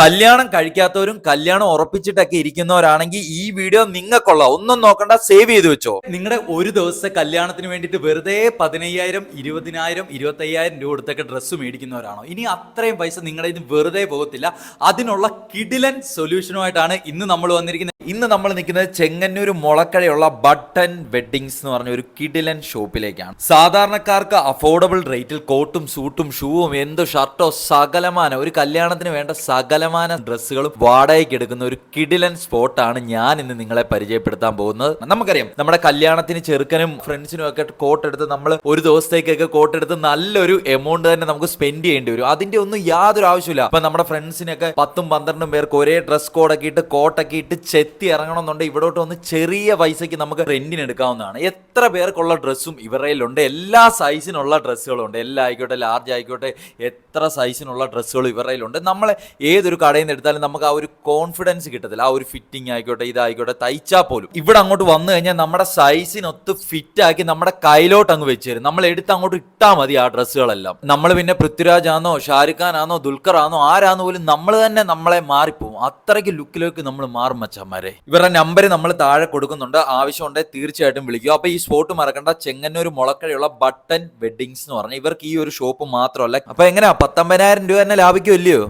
കല്യാണം കഴിക്കാത്തവരും കല്യാണം ഉറപ്പിച്ചിട്ടൊക്കെ ഇരിക്കുന്നവരാണെങ്കിൽ ഈ വീഡിയോ നിങ്ങൾക്കുള്ള ഒന്നും നോക്കണ്ട സേവ് ചെയ്ത് വെച്ചോ. നിങ്ങളുടെ ഒരു ദിവസത്തെ കല്യാണത്തിന് വേണ്ടിയിട്ട് വെറുതെ പതിനയ്യായിരം ഇരുപതിനായിരം ഇരുപത്തയ്യായിരം രൂപ കൊടുത്തൊക്കെ ഡ്രസ്സ് മേടിക്കുന്നവരാണോ? ഇനി അത്രയും പൈസ നിങ്ങളുടെ ഇത് വെറുതെ പോകത്തില്ല. അതിനുള്ള കിഡിലൻ സൊല്യൂഷനുമായിട്ടാണ് ഇന്ന് നമ്മൾ വന്നിരിക്കുന്നത്. ഇന്ന് നമ്മൾ നിൽക്കുന്നത് ചെങ്ങന്നൂർ മുളക്കഴയുള്ള ബട്ടൺ വെഡ്ഡിങ്സ് എന്ന് പറഞ്ഞ ഒരു കിഡിലൻ ഷോപ്പിലേക്കാണ്. സാധാരണക്കാർക്ക് അഫോർഡബിൾ റേറ്റിൽ കോട്ടും സൂട്ടും ഷൂവും എന്തോ ഷർട്ടോ സകലമാന ഒരു കല്യാണത്തിന് വേണ്ട സകലമാന ഡ്രസ്സുകളും വാടകയ്ക്ക് എടുക്കുന്ന ഒരു കിഡിലൻ സ്പോട്ടാണ് ഞാൻ ഇന്ന് നിങ്ങളെ പരിചയപ്പെടുത്താൻ പോകുന്നത്. നമുക്കറിയാം നമ്മുടെ കല്യാണത്തിന് ചെറുക്കനും ഫ്രണ്ട്സിനും ഒക്കെ കോട്ട് എടുത്ത് നമ്മൾ ഒരു ദിവസത്തേക്കൊക്കെ കോട്ട് എടുത്ത് നല്ലൊരു എമൗണ്ട് തന്നെ നമുക്ക് സ്പെൻഡ് ചെയ്യേണ്ടി വരും. അതിന്റെ ഒന്നും യാതൊരു ആവശ്യമില്ല അപ്പൊ നമ്മുടെ ഫ്രണ്ട്സിനൊക്കെ പത്തും പന്ത്രണ്ടും പേർക്ക് ഒരേ ഡ്രസ് കോഡൊക്കെ ഇട്ട് കോട്ടൊക്കെ ഇട്ട് ചെത്തി ഇറങ്ങണമെന്നുണ്ടെങ്കിൽ ഇവിടോട്ട് വന്ന് ചെറിയ പൈസയ്ക്ക് നമുക്ക് റെന്റിന് എടുക്കാവുന്നതാണ്. എത്ര പേർക്കുള്ള ഡ്രസ്സും ഇവരുടെ ഉണ്ട് എല്ലാ സൈസിനുള്ള ഡ്രസ്സുകളും ഉണ്ട് എല്ലാ ആയിക്കോട്ടെ ലാർജ് ആയിക്കോട്ടെ എത്ര സൈസിനുള്ള ഡ്രസ്സുകളും ഇവരുടെ ഉണ്ട് നമ്മളെ ഏതൊരു കടയിൽ നിന്ന് എടുത്താലും നമുക്ക് ആ ഒരു കോൺഫിഡൻസ് കിട്ടത്തില്ല. ആ ഒരു ഫിറ്റിംഗ് ആയിക്കോട്ടെ ഇതായിക്കോട്ടെ തയ്ച്ചാൽ പോലും. ഇവിടെ അങ്ങോട്ട് വന്നു കഴിഞ്ഞാൽ നമ്മുടെ സൈസിനൊത്ത് ഫിറ്റ് ആക്കി നമ്മുടെ കയ്യിലോട്ട് അങ്ങ് വെച്ച് തരും. നമ്മൾ എടുത്ത് അങ്ങോട്ട് ഇട്ടാൽ മതി ആ ഡ്രസ്സുകളെല്ലാം. നമ്മൾ പിന്നെ പൃഥ്വിരാജ് ആണോ ഷാരുഖ് ഖാൻ ആണോ ദുൽഖർ ആണോ ആരാന്ന് പോലും നമ്മൾ തന്നെ നമ്മളെ മാറിപ്പോവും. അത്രയ്ക്ക് ലുക്കിലേക്ക് നമ്മൾ മാറും മച്ചന്മാരെ ഇവരുടെ നമ്പർ നമ്മൾ താഴെ കൊടുക്കുന്നുണ്ട്. ആവശ്യമുണ്ടെങ്കിൽ തീർച്ചയായിട്ടും വിളിക്കുക. അപ്പൊ ഈ സ്പോട്ട് മറക്കണ്ട. ചെങ്ങന്നൂർ മുളക്കഴയുള്ള ബട്ടൺ വെഡ്ഡിങ്സ് എന്ന് പറഞ്ഞാൽ ഇവർക്ക് ഈ ഒരു ഷോപ്പ് മാത്രമല്ല. അപ്പൊ എങ്ങനെയാ പത്തൊമ്പതിനായിരം രൂപ തന്നെ ലാഭിക്കുമല്ലയോ